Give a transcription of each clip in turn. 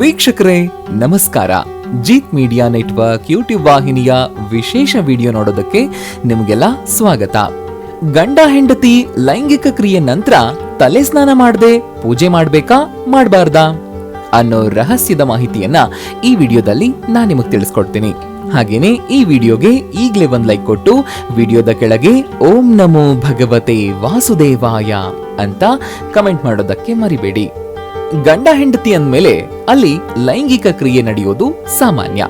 ವೀಕ್ಷಕರೇ, ನಮಸ್ಕಾರ. Jeet media network YouTube ವಾಹಿನಿಯ ವಿಶೇಷ ವಿಡಿಯೋ ನೋಡೋದಕ್ಕೆ ನಿಮಗೆಲ್ಲ ಸ್ವಾಗತ. ಗಂಡ, ಹೆಂಡತಿ ಲೈಂಗಿಕ ಕ್ರಿಯೆ ನಂತರ ತಲೆ ಸ್ನಾನ ಮಾಡದೆ ಪೂಜೆ ಮಾಡ್ಬೇಕಾ, ಮಾಡಬಾರ್ದಾ? ಅನ್ನೋ ರಹಸ್ಯದ ಮಾಹಿತಿಯನ್ನ ಈ ವಿಡಿಯೋದಲ್ಲಿ ನಾನು ನಿಮಗೆ ತಿಳಿಸ್ಕೊಡ್ತೀನಿ. ಹಾಗೇನೆ ಈ ವಿಡಿಯೋಗೆ ಈಗಲೇ ಒಂದ್ ಲೈಕ್ ಕೊಟ್ಟು ವಿಡಿಯೋದ ಕೆಳಗೆ ಓಂ ನಮೋ ಭಗವತೆ ವಾಸುದೇವಾಯ ಅಂತ ಕಮೆಂಟ್ ಮಾಡೋದಕ್ಕೆ ಮರಿಬೇಡಿ. ಗಂಡ ಹೆಂಡತಿ ಅಂದ್ಮೇಲೆ ಅಲ್ಲಿ ಲೈಂಗಿಕ ಕ್ರಿಯೆ ನಡೆಯೋದು ಸಾಮಾನ್ಯ.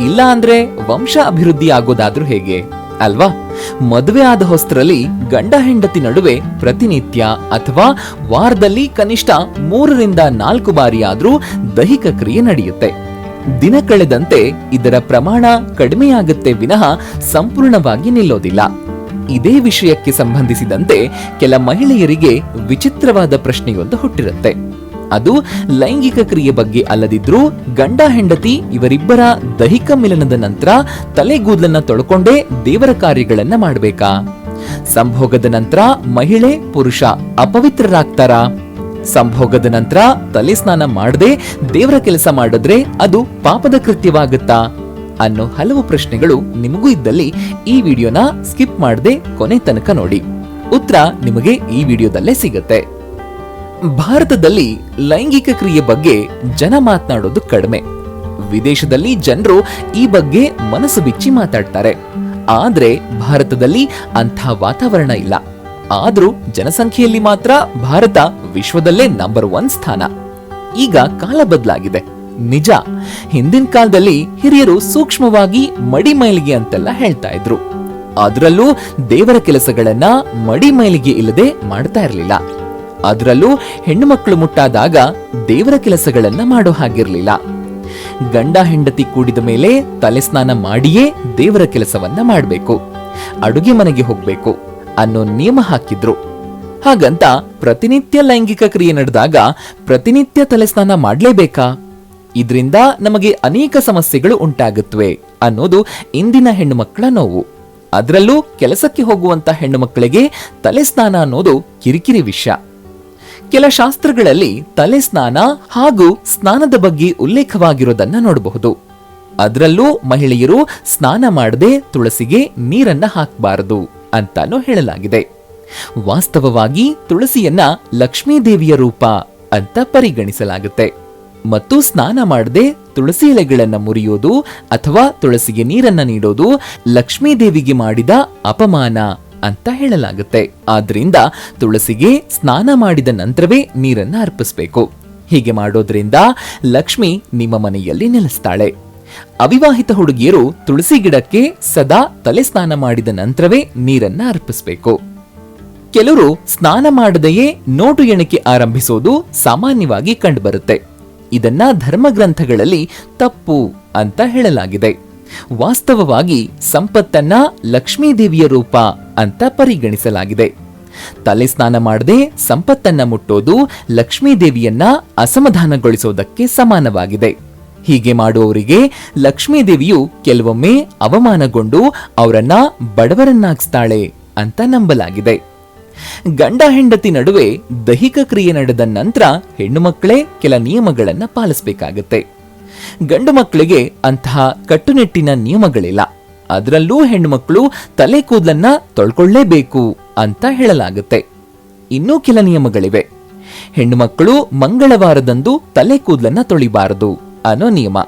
ಇಲ್ಲ ಅಂದ್ರೆ ವಂಶ ಅಭಿವೃದ್ಧಿ ಆಗೋದಾದ್ರೂ ಹೇಗೆ? ಅಲ್ವಾ? ಮದುವೆ ಆದ ಹೊಸ್ತರಲ್ಲಿ ಗಂಡ ಹೆಂಡತಿ ನಡುವೆ ಪ್ರತಿನಿತ್ಯ ಅಥವಾ ವಾರದಲ್ಲಿ ಕನಿಷ್ಠ ಮೂರರಿಂದ ನಾಲ್ಕು ಬಾರಿ ದೈಹಿಕ ಕ್ರಿಯೆ ನಡೆಯುತ್ತೆ. ದಿನ ಕಳೆದಂತೆ ಇದರ ಪ್ರಮಾಣ ಕಡಿಮೆಯಾಗುತ್ತೆ ವಿನಃ ಸಂಪೂರ್ಣವಾಗಿ ನಿಲ್ಲೋದಿಲ್ಲ. ಇದೇ ವಿಷಯಕ್ಕೆ ಸಂಬಂಧಿಸಿದಂತೆ ಕೆಲ ಮಹಿಳೆಯರಿಗೆ ವಿಚಿತ್ರವಾದ ಪ್ರಶ್ನೆಯೊಂದು ಹುಟ್ಟಿರುತ್ತೆ. ಅದು ಲೈಂಗಿಕ ಕ್ರಿಯೆ ಬಗ್ಗೆ ಅಲ್ಲದಿದ್ರೂ ಗಂಡ, ಹೆಂಡತಿ ಇವರಿಬ್ಬರ ದೈಹಿಕ ಮಿಲನದ ನಂತರ ತಲೆಗೂದಲನ್ನ ತೊಳ್ಕೊಂಡೇ ದೇವರ ಕಾರ್ಯಗಳನ್ನ ಮಾಡಬೇಕಾ? ಸಂಭೋಗದ ನಂತರ ಮಹಿಳೆ, ಪುರುಷ ಅಪವಿತ್ರರಾಗ್ತಾರಾ? ಸಂಭೋಗದ ನಂತರ ತಲೆ ಸ್ನಾನ ಮಾಡದೆ ದೇವರ ಕೆಲಸ ಮಾಡಿದ್ರೆ ಅದು ಪಾಪದ ಕೃತ್ಯವಾಗುತ್ತಾ? ಅನ್ನೋ ಹಲವು ಪ್ರಶ್ನೆಗಳು ನಿಮಗೂ ಇದ್ದಲ್ಲಿ ಈ ವಿಡಿಯೋನ ಸ್ಕಿಪ್ ಮಾಡದೆ ಕೊನೆ ತನಕ ನೋಡಿ. ಉತ್ತರ ನಿಮಗೆ ಈ ವಿಡಿಯೋದಲ್ಲೇ ಸಿಗುತ್ತೆ. ಭಾರತದಲ್ಲಿ ಲೈಂಗಿಕ ಕ್ರಿಯೆ ಬಗ್ಗೆ ಜನ ಮಾತನಾಡೋದು ಕಡಿಮೆ. ವಿದೇಶದಲ್ಲಿ ಜನರು ಈ ಬಗ್ಗೆ ಮನಸ್ಸು ಬಿಚ್ಚಿ ಮಾತಾಡ್ತಾರೆ. ಆದ್ರೆ ಭಾರತದಲ್ಲಿ ಅಂಥ ವಾತಾವರಣ ಇಲ್ಲ. ಆದ್ರೂ ಜನಸಂಖ್ಯೆಯಲ್ಲಿ ಮಾತ್ರ ಭಾರತ ವಿಶ್ವದಲ್ಲೇ ನಂಬರ್ ಒನ್ ಸ್ಥಾನ. ಈಗ ಕಾಲ ಬದಲಾಗಿದೆ. ನಿಜ, ಹಿಂದಿನ ಕಾಲದಲ್ಲಿ ಹಿರಿಯರು ಸೂಕ್ಷ್ಮವಾಗಿ ಮಡಿ ಮೈಲಿಗೆ ಅಂತೆಲ್ಲ ಹೇಳ್ತಾ ಇದ್ರು. ಅದರಲ್ಲೂ ದೇವರ ಕೆಲಸಗಳನ್ನ ಮಡಿ ಮೈಲಿಗೆ ಇಲ್ಲದೆ ಮಾಡ್ತಾ ಇರಲಿಲ್ಲ. ಅದರಲ್ಲೂ ಹೆಣ್ಣುಮಕ್ಕಳು ಮುಟ್ಟಾದಾಗ ದೇವರ ಕೆಲಸಗಳನ್ನ ಮಾಡೋ ಹಾಗಿರ್ಲಿಲ್ಲ. ಗಂಡ ಹೆಂಡತಿ ಕೂಡಿದ ಮೇಲೆ ತಲೆ ಸ್ನಾನ ಮಾಡಿಯೇ ದೇವರ ಕೆಲಸವನ್ನ ಮಾಡಬೇಕು. ಅಡುಗೆ ಮನೆಗೆ ಹೋಗ್ಬೇಕು ಅನ್ನೋ ನಿಯಮ ಹಾಕಿದ್ರು. ಹಾಗಂತ ಪ್ರತಿನಿತ್ಯ ಲೈಂಗಿಕ ಕ್ರಿಯೆ ನಡೆದಾಗ ಪ್ರತಿನಿತ್ಯ ತಲೆ ಸ್ನಾನ ಮಾಡಲೇಬೇಕಾ? ಇದರಿಂದ ನಮಗೆ ಅನೇಕ ಸಮಸ್ಯೆಗಳು ಉಂಟಾಗುತ್ತವೆ ಅನ್ನೋದು ಇಂದಿನ ಹೆಣ್ಣುಮಕ್ಕಳ ನೋವು. ಅದರಲ್ಲೂ ಕೆಲಸಕ್ಕೆ ಹೋಗುವಂತ ಹೆಣ್ಣು ಮಕ್ಕಳಿಗೆ ತಲೆ ಸ್ನಾನ ಅನ್ನೋದು ಕಿರಿಕಿರಿ ವಿಷಯ. ಕೆಲ ಶಾಸ್ತ್ರಗಳಲ್ಲಿ ತಲೆ ಸ್ನಾನ ಹಾಗೂ ಸ್ನಾನದ ಬಗ್ಗೆ ಉಲ್ಲೇಖವಾಗಿರೋದನ್ನ ನೋಡಬಹುದು. ಅದರಲ್ಲೂ ಮಹಿಳೆಯರು ಸ್ನಾನ ಮಾಡದೆ ತುಳಸಿಗೆ ನೀರನ್ನ ಹಾಕಬಾರದು ಅಂತಾನೂ ಹೇಳಲಾಗಿದೆ. ವಾಸ್ತವವಾಗಿ ತುಳಸಿಯನ್ನ ಲಕ್ಷ್ಮೀ ದೇವಿಯ ರೂಪ ಅಂತ ಪರಿಗಣಿಸಲಾಗುತ್ತೆ. ಮತ್ತು ಸ್ನಾನ ಮಾಡದೆ ತುಳಸಿ ಎಲೆಗಳನ್ನ ಮುರಿಯೋದು ಅಥವಾ ತುಳಸಿಗೆ ನೀರನ್ನ ನೀಡೋದು ಲಕ್ಷ್ಮೀದೇವಿಗೆ ಮಾಡಿದ ಅಪಮಾನ ಅಂತ ಹೇಳಲಾಗುತ್ತೆ. ಆದ್ರಿಂದ ತುಳಸಿಗೆ ಸ್ನಾನ ಮಾಡಿದ ನಂತರವೇ ನೀರನ್ನ ಅರ್ಪಿಸಬೇಕು. ಹೀಗೆ ಮಾಡೋದ್ರಿಂದ ಲಕ್ಷ್ಮಿ ನಿಮ್ಮ ಮನೆಯಲ್ಲಿ ನೆಲೆಸ್ತಾಳೆ. ಅವಿವಾಹಿತ ಹುಡುಗಿಯರು ತುಳಸಿ ಗಿಡಕ್ಕೆ ಸದಾ ತಲೆ ಸ್ನಾನ ಮಾಡಿದ ನಂತರವೇ ನೀರನ್ನ ಅರ್ಪಿಸಬೇಕು. ಕೆಲವರು ಸ್ನಾನ ಮಾಡದೆಯೇ ನೋಟು ಎಣಿಕೆ ಆರಂಭಿಸೋದು ಸಾಮಾನ್ಯವಾಗಿ ಕಂಡುಬರುತ್ತೆ. ಇದನ್ನ ಧರ್ಮಗ್ರಂಥಗಳಲ್ಲಿ ತಪ್ಪು ಅಂತ ಹೇಳಲಾಗಿದೆ. ವಾಸ್ತವವಾಗಿ ಸಂಪತ್ತನ್ನ ಲಕ್ಷ್ಮೀದೇವಿಯ ರೂಪ ಅಂತ ಪರಿಗಣಿಸಲಾಗಿದೆ. ತಲೆ ಸ್ನಾನ ಮಾಡದೆ ಸಂಪತ್ತನ್ನ ಮುಟ್ಟೋದು ಲಕ್ಷ್ಮೀ ದೇವಿಯನ್ನ ಅಸಮಾಧಾನಗೊಳಿಸೋದಕ್ಕೆ ಸಮಾನವಾಗಿದೆ. ಹೀಗೆ ಮಾಡುವವರಿಗೆ ಲಕ್ಷ್ಮೀ ದೇವಿಯು ಕೆಲವೊಮ್ಮೆ ಅವಮಾನಗೊಂಡು ಅವರನ್ನ ಬಡವರನ್ನಾಗಿಸ್ತಾಳೆ ಅಂತ ನಂಬಲಾಗಿದೆ. ಗಂಡ ಹೆಂಡತಿ ನಡುವೆ ದೈಹಿಕ ಕ್ರಿಯೆ ನಡೆದ ನಂತರ ಹೆಣ್ಣು ಮಕ್ಕಳೇ ಕೆಲ ನಿಯಮಗಳನ್ನು ಪಾಲಿಸಬೇಕಾಗತ್ತೆ. ಗಂಡು ಮಕ್ಕಳಿಗೆ ಅಂತಹ ಕಟ್ಟುನಿಟ್ಟಿನ ನಿಯಮಗಳಿಲ್ಲ. ಅದರಲ್ಲೂ ಹೆಣ್ಮಕ್ಳು ತಲೆ ಕೂದಲನ್ನ ತೊಳ್ಕೊಳ್ಳೇಬೇಕು ಅಂತ ಹೇಳಲಾಗುತ್ತೆ. ಇನ್ನೂ ಕೆಲ ನಿಯಮಗಳಿವೆ. ಹೆಣ್ಣುಮಕ್ಕಳು ಮಂಗಳವಾರದಂದು ತಲೆ ಕೂದಲನ್ನ ತೊಳಿಬಾರದು ಅನ್ನೋ ನಿಯಮ.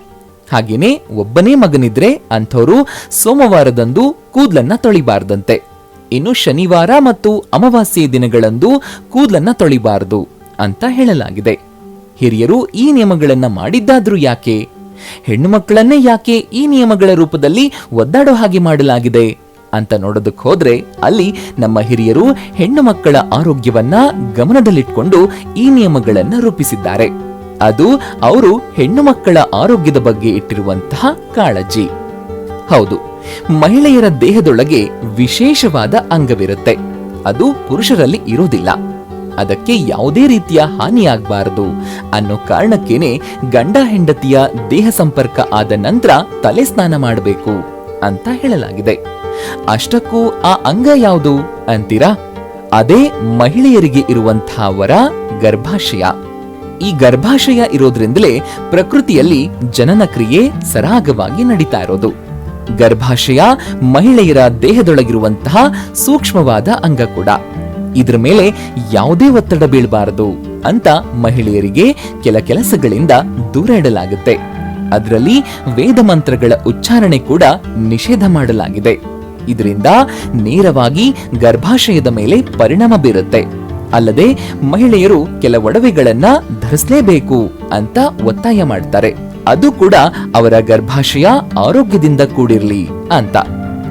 ಹಾಗೇನೆ ಒಬ್ಬನೇ ಮಗನಿದ್ರೆ ಅಂಥವರು ಸೋಮವಾರದಂದು ಕೂದಲನ್ನ ತೊಳಿಬಾರ್ದಂತೆ. ಇನ್ನು ಶನಿವಾರ ಮತ್ತು ಅಮಾವಾಸ್ಯೆ ದಿನಗಳಂದು ಕೂದಲನ್ನ ತೊಳಿಬಾರದು ಅಂತ ಹೇಳಲಾಗಿದೆ. ಹಿರಿಯರು ಈ ನಿಯಮಗಳನ್ನ ಮಾಡಿದ್ದಾದ್ರೂ ಯಾಕೆ? ಹೆಣ್ಣು ಮಕ್ಕಳನ್ನೇ ಯಾಕೆ ಈ ನಿಯಮಗಳ ರೂಪದಲ್ಲಿ ಒದ್ದಾಡೋ ಹಾಗೆ ಮಾಡಲಾಗಿದೆ? ಅಂತ ನೋಡೋದಕ್ಕೆ ಹೋದ್ರೆ ಅಲ್ಲಿ ನಮ್ಮ ಹಿರಿಯರು ಹೆಣ್ಣು ಮಕ್ಕಳ ಆರೋಗ್ಯವನ್ನ ಗಮನದಲ್ಲಿಟ್ಕೊಂಡು ಈ ನಿಯಮಗಳನ್ನ ರೂಪಿಸಿದ್ದಾರೆ. ಅದು ಅವರು ಹೆಣ್ಣು ಮಕ್ಕಳ ಆರೋಗ್ಯದ ಬಗ್ಗೆ ಇಟ್ಟಿರುವಂತಹ ಕಾಳಜಿ. ಹೌದು, ಮಹಿಳೆಯರ ದೇಹದೊಳಗೆ ವಿಶೇಷವಾದ ಅಂಗವಿರುತ್ತೆ. ಅದು ಪುರುಷರಲ್ಲಿ ಇರೋದಿಲ್ಲ. ಅದಕ್ಕೆ ಯಾವುದೇ ರೀತಿಯ ಹಾನಿಯಾಗಬಾರದು ಅನ್ನೋ ಕಾರಣಕ್ಕೇನೆ ಗಂಡ ಹೆಂಡತಿಯ ದೇಹ ಸಂಪರ್ಕ ಆದ ನಂತರ ತಲೆ ಸ್ನಾನ ಮಾಡಬೇಕು ಅಂತ ಹೇಳಲಾಗಿದೆ. ಅಷ್ಟಕ್ಕೂ ಆ ಅಂಗ ಯಾವುದು ಅಂತೀರಾ? ಅದೇ ಮಹಿಳೆಯರಿಗೆ ಇರುವಂತಹ ವರ ಗರ್ಭಾಶಯ. ಈ ಗರ್ಭಾಶಯ ಇರೋದ್ರಿಂದಲೇ ಪ್ರಕೃತಿಯಲ್ಲಿ ಜನನ ಕ್ರಿಯೆ ಸರಾಗವಾಗಿ ನಡೀತಾ ಇರೋದು. ಗರ್ಭಾಶಯ ಮಹಿಳೆಯರ ದೇಹದೊಳಗಿರುವಂತಹ ಸೂಕ್ಷ್ಮವಾದ ಅಂಗ ಕೂಡ. ಇದ್ರ ಮೇಲೆ ಯಾವುದೇ ಒತ್ತಡ ಬೀಳಬಾರದು ಅಂತ ಮಹಿಳೆಯರಿಗೆ ಕೆಲ ಕೆಲಸಗಳಿಂದ ದೂರ ಇಡಲಾಗುತ್ತೆ. ಅದರಲ್ಲಿ ವೇದ ಮಂತ್ರಗಳ ಉಚ್ಚಾರಣೆ ಕೂಡ ನಿಷೇಧ ಮಾಡಲಾಗಿದೆ. ಇದರಿಂದ ನೇರವಾಗಿ ಗರ್ಭಾಶಯದ ಮೇಲೆ ಪರಿಣಾಮ ಬೀರುತ್ತೆ. ಅಲ್ಲದೆ ಮಹಿಳೆಯರು ಕೆಲ ಒಡವೆಗಳನ್ನ ಧರಿಸಲೇಬೇಕು ಅಂತ ಒತ್ತಾಯ ಮಾಡ್ತಾರೆ. ಅದು ಕೂಡ ಅವರ ಗರ್ಭಾಶಯ ಆರೋಗ್ಯದಿಂದ ಕೂಡಿರ್ಲಿ ಅಂತ.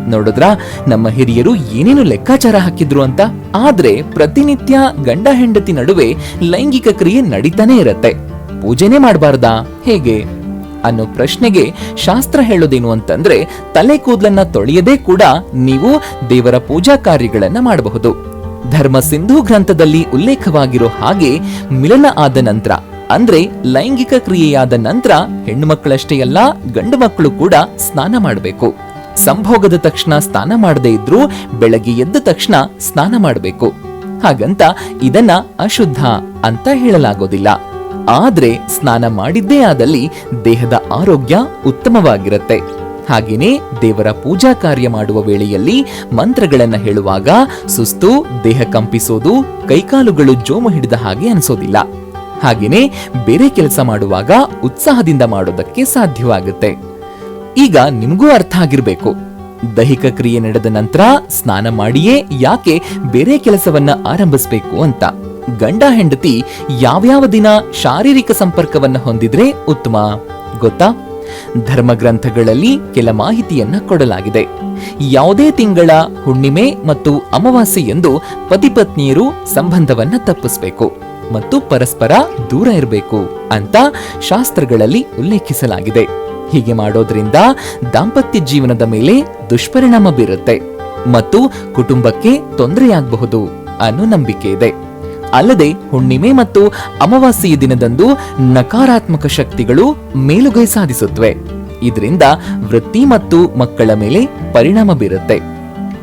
ನೋಡಿದ್ರ? ನಮ್ಮ ಹಿರಿಯರು ಏನೇನು ಲೆಕ್ಕಾಚಾರ ಹಾಕಿದ್ರು ಅಂತ? ಆದ್ರೆ ಪ್ರತಿನಿತ್ಯ ಗಂಡ ಹೆಂಡತಿ ನಡುವೆ ಲೈಂಗಿಕ ಕ್ರಿಯೆ ನಡೀತಾನೆ ಇರತ್ತೆ. ಪೂಜೆನೆ ಮಾಡಬಾರ್ದಾ? ಹೇಗೆ? ಅನ್ನೋ ಪ್ರಶ್ನೆಗೆ ಶಾಸ್ತ್ರ ಹೇಳೋದೇನು ಅಂತಂದ್ರೆ, ತಲೆ ಕೂದಲನ್ನ ತೊಳೆಯದೇ ಕೂಡ ನೀವು ದೇವರ ಪೂಜಾ ಕಾರ್ಯಗಳನ್ನ ಮಾಡಬಹುದು. ಧರ್ಮ ಸಿಂಧು ಗ್ರಂಥದಲ್ಲಿ ಉಲ್ಲೇಖವಾಗಿರೋ ಹಾಗೆ ಮಿಲನ ಆದ ನಂತರ, ಅಂದ್ರೆ ಲೈಂಗಿಕ ಕ್ರಿಯೆಯಾದ ನಂತರ ಹೆಣ್ಣು ಮಕ್ಕಳಷ್ಟೇ ಅಲ್ಲ, ಗಂಡು ಮಕ್ಕಳು ಕೂಡ ಸ್ನಾನ ಮಾಡಬೇಕು. ಸಂಭೋಗದ ತಕ್ಷಣ ಸ್ನಾನ ಮಾಡದೇ ಇದ್ರೂ ಬೆಳಗ್ಗೆ ಎದ್ದ ತಕ್ಷಣ ಸ್ನಾನ ಮಾಡಬೇಕು. ಹಾಗಂತ ಇದನ್ನ ಅಶುದ್ಧ ಅಂತ ಹೇಳಲಾಗೋದಿಲ್ಲ. ಆದ್ರೆ ಸ್ನಾನ ಮಾಡಿದ್ದೇ ಆದಲ್ಲಿ ದೇಹದ ಆರೋಗ್ಯ ಉತ್ತಮವಾಗಿರುತ್ತೆ. ಹಾಗೇನೇ ದೇವರ ಪೂಜಾ ಕಾರ್ಯ ಮಾಡುವ ವೇಳೆಯಲ್ಲಿ ಮಂತ್ರಗಳನ್ನ ಹೇಳುವಾಗ ಸುಸ್ತು, ದೇಹ ಕಂಪಿಸೋದು, ಕೈಕಾಲುಗಳು ಜೋಮು ಹಿಡಿದ ಹಾಗೆ ಅನಿಸೋದಿಲ್ಲ. ಹಾಗೆಯೇ ಬೇರೆ ಕೆಲಸ ಮಾಡುವಾಗ ಉತ್ಸಾಹದಿಂದ ಮಾಡೋದಕ್ಕೆ ಸಾಧ್ಯವಾಗುತ್ತೆ. ಈಗ ನಿಮಗೂ ಅರ್ಥ ಆಗಿರ್ಬೇಕು. ದೈಹಿಕ ಕ್ರಿಯೆ ನಡೆದ ನಂತರ ಸ್ನಾನ ಮಾಡಿಯೇ ಯಾಕೆ ಬೇರೆ ಕೆಲಸವನ್ನ ಆರಂಭಿಸಬೇಕು ಅಂತ. ಗಂಡ ಹೆಂಡತಿ ಯಾವ್ಯಾವ ದಿನ ಶಾರೀರಿಕ ಸಂಪರ್ಕವನ್ನ ಹೊಂದಿದ್ರೆ ಉತ್ತಮ? ಗೊತ್ತಾ? ಧರ್ಮಗ್ರಂಥಗಳಲ್ಲಿ ಕೆಲ ಮಾಹಿತಿಯನ್ನ ಕೊಡಲಾಗಿದೆ. ಯಾವುದೇ ತಿಂಗಳ, ಹುಣ್ಣಿಮೆ ಮತ್ತು ಅಮಾವಾಸ್ಯೆ ಎಂದು ಪತಿಪತ್ನಿಯರು ಸಂಬಂಧವನ್ನ ತಪ್ಪಿಸಬೇಕು ಮತ್ತು ಪರಸ್ಪರ ದೂರ ಇರಬೇಕು ಅಂತ ಶಾಸ್ತ್ರಗಳಲ್ಲಿ ಉಲ್ಲೇಖಿಸಲಾಗಿದೆ. ಹೀಗೆ ಮಾಡೋದ್ರಿಂದ ದಾಂಪತ್ಯ ಜೀವನದ ಮೇಲೆ ದುಷ್ಪರಿಣಾಮ ಬೀರುತ್ತೆ ಮತ್ತು ಕುಟುಂಬಕ್ಕೆ ತೊಂದರೆಯಾಗಬಹುದು ಅನ್ನೋ ನಂಬಿಕೆ ಇದೆ. ಅಲ್ಲದೆ ಹುಣ್ಣಿಮೆ ಮತ್ತು ಅಮಾವಾಸ್ಯೆಯ ದಿನದಂದು ನಕಾರಾತ್ಮಕ ಶಕ್ತಿಗಳು ಮೇಲುಗೈ ಸಾಧಿಸುತ್ತವೆ. ಇದರಿಂದ ವೃತ್ತಿ ಮತ್ತು ಮಕ್ಕಳ ಮೇಲೆ ಪರಿಣಾಮ ಬೀರುತ್ತೆ.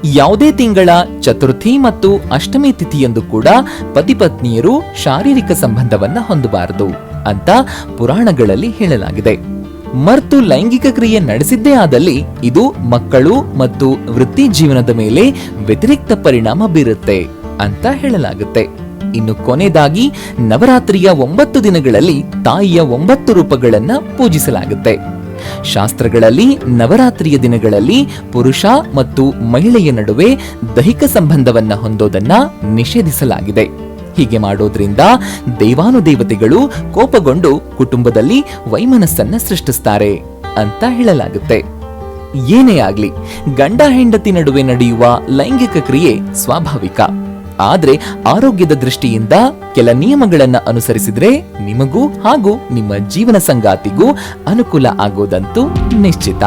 ಯಾವುದೇ ತಿಂಗಳ ಚತುರ್ಥಿ ಮತ್ತು ಅಷ್ಟಮಿ ತಿಥಿಯಂದು ಕೂಡ ಪತಿಪತ್ನಿಯರು ಶಾರೀರಿಕ ಸಂಬಂಧವನ್ನ ಹೊಂದಬಾರದು ಅಂತ ಪುರಾಣಗಳಲ್ಲಿ ಹೇಳಲಾಗಿದೆ. ಮರ್ತು ಲೈಂಗಿಕ ಕ್ರಿಯೆ ನಡೆಸಿದ್ದೇ ಆದಲ್ಲಿ ಇದು ಮಕ್ಕಳು ಮತ್ತು ವೃತ್ತಿ ಜೀವನದ ಮೇಲೆ ವ್ಯತಿರಿಕ್ತ ಪರಿಣಾಮ ಬೀರುತ್ತೆ ಅಂತ ಹೇಳಲಾಗುತ್ತೆ. ಇನ್ನು ಕೊನೆಯದಾಗಿ, ನವರಾತ್ರಿಯ ಒಂಬತ್ತು ದಿನಗಳಲ್ಲಿ ತಾಯಿಯ ಒಂಬತ್ತು ರೂಪಗಳನ್ನ ಪೂಜಿಸಲಾಗುತ್ತೆ. ಶಾಸ್ತ್ರಗಳಲ್ಲಿ ನವರಾತ್ರಿಯ ದಿನಗಳಲ್ಲಿ ಪುರುಷ ಮತ್ತು ಮಹಿಳೆಯ ನಡುವೆ ದೈಹಿಕ ಸಂಬಂಧವನ್ನ ಹೊಂದೋದನ್ನ ನಿಷೇಧಿಸಲಾಗಿದೆ. ಹೀಗೆ ಮಾಡೋದ್ರಿಂದ ದೇವಾನುದೇವತೆಗಳು ಕೋಪಗೊಂಡು ಕುಟುಂಬದಲ್ಲಿ ವೈಮನಸ್ಸನ್ನ ಸೃಷ್ಟಿಸ್ತಾರೆ ಅಂತ ಹೇಳಲಾಗುತ್ತೆ. ಏನೇ ಆಗ್ಲಿ, ಗಂಡ ಹೆಂಡತಿ ನಡುವೆ ನಡೆಯುವ ಲೈಂಗಿಕ ಕ್ರಿಯೆ ಸ್ವಾಭಾವಿಕ. ಆದ್ರೆ ಆರೋಗ್ಯದ ದೃಷ್ಟಿಯಿಂದ ಕೆಲ ನಿಯಮಗಳನ್ನ ಅನುಸರಿಸಿದ್ರೆ ನಿಮಗೂ ಹಾಗೂ ನಿಮ್ಮ ಜೀವನ ಸಂಗಾತಿಗೂ ಅನುಕೂಲ ಆಗೋದಂತೂ ನಿಶ್ಚಿತ.